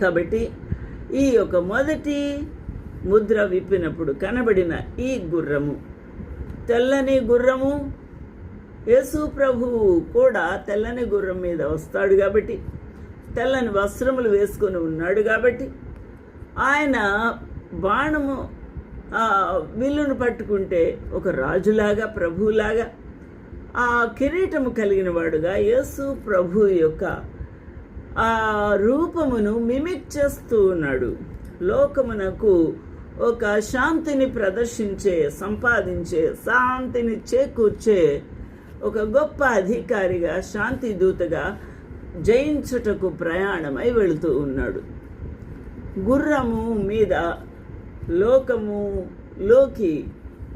కాబట్టి ఈ యొక్క మొదటి ముద్ర విప్పినప్పుడు కనబడిన ఈ గుర్రము. తెల్లని గుర్రము. యేసు ప్రభువు కూడా తెల్లని గుర్రం మీద వస్తాడు కాబట్టి తెల్లని వస్త్రములు వేసుకొని ఉన్నాడు కాబట్టి ఆయన బాణము ఆ విల్లును పట్టుకుంటే ఒక రాజులాగా ప్రభువులాగా ఆ కిరీటము కలిగిన వాడుగా యేసు ప్రభు యొక్క ఆ రూపమును మిమిక్ చేస్తూ ఉన్నాడు లోకమునకు ఒక శాంతిని ప్రదర్శించే సంపాదించే శాంతిని చేకూర్చే ఒక గొప్ప అధికారిగా శాంతి దూతగా జయించుటకు ప్రయాణమై వెళుతూ ఉన్నాడు. గుర్రము మీద లోకములోకి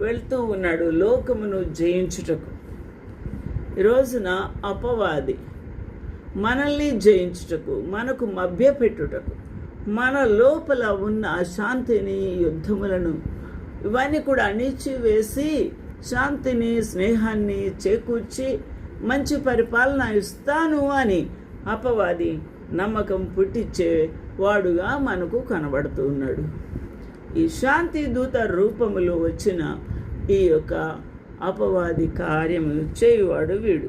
వెళ్తూ ఉన్నాడు. లోకమును జయించుటకు. ఈ రోజున అపవాది మనల్ని జయించుటకు మనకు మభ్యపెట్టుటకు మన లోపల ఉన్న శాంతిని యుద్ధములను ఇవన్నీ కూడా అణిచివేసి శాంతిని స్నేహాన్ని చేకూర్చి మంచి పరిపాలన ఇస్తాను అని అపవాది నమ్మకం పుట్టించే వాడుగా మనకు కనబడుతూ ఉన్నాడు. ఈ శాంతి దూత రూపములో వచ్చిన ఈ యొక్క అపవాది కార్యము చేయువాడు వీడు.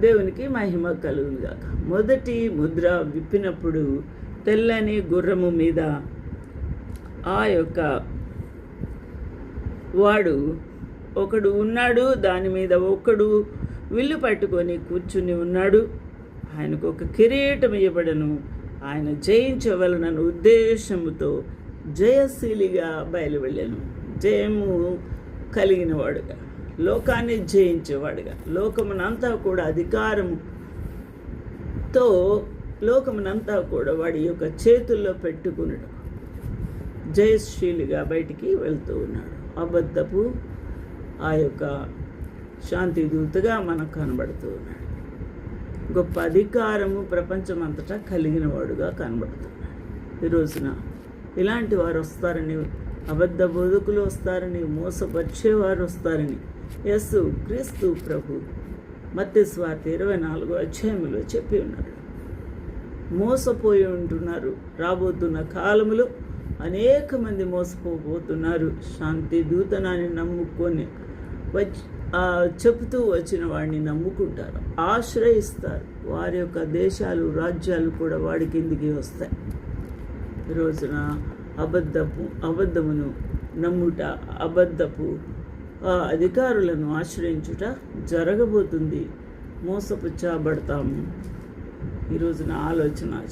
దేవునికి మహిమ కలుగునుగాక. మొదటి ముద్ర విప్పినప్పుడు తెల్లని గుర్రము మీద ఆ యొక్క వాడు ఒకడు ఉన్నాడు దాని మీద ఒకడు విల్లు పట్టుకొని కూర్చుని ఉన్నాడు. ఆయనకు ఒక కిరీటం ఇవ్వబడను. ఆయన జయించవలనను ఉద్దేశముతో జయశీలిగా బయలువెళ్ళాను. జయము కలిగిన వాడుగా లోకాన్ని జయించేవాడుగా. లోకమునంతా కూడా అధికారముతో లోకమునంతా కూడా వాడి యొక్క చేతుల్లో పెట్టుకునడం జయశీలుగా బయటికి వెళ్తూ ఉన్నాడు. అబద్ధపు ఆ యొక్క శాంతి దూతగా మనకు కనబడుతూ ఉన్నాడు. గొప్ప అధికారము ప్రపంచమంతటా కలిగిన వాడుగా కనబడుతున్నాడు ఈ రోజున ఇలాంటి వారు వస్తారని అబద్ధ బోధకులు వస్తారని మోసపరిచేవారు వస్తారని. యస్సు క్రీస్తు ప్రభు మత్స్య స్వార్థ ఇరవై నాలుగో అధ్యాయంలో చెప్పి ఉన్నాడు. మోసపోయి ఉంటున్నారు. రాబోతున్న కాలములో అనేక మంది మోసపోబోతున్నారు. శాంతి దూతనాన్ని నమ్ముకొని వచ్చి చెబుతూ వచ్చిన వాడిని నమ్ముకుంటారు. ఆశ్రయిస్తారు. వారి యొక్క దేశాలు రాజ్యాలు కూడా వాడి కిందికి వస్తాయి. రోజున అబద్ధపు అబద్ధమును నమ్ముట అబద్ధపు ఆ అధికారులను ఆశ్రయించుట జరగబోతుంది. మోసపుచ్చబడతాము. ఈ రోజున ఆలోచన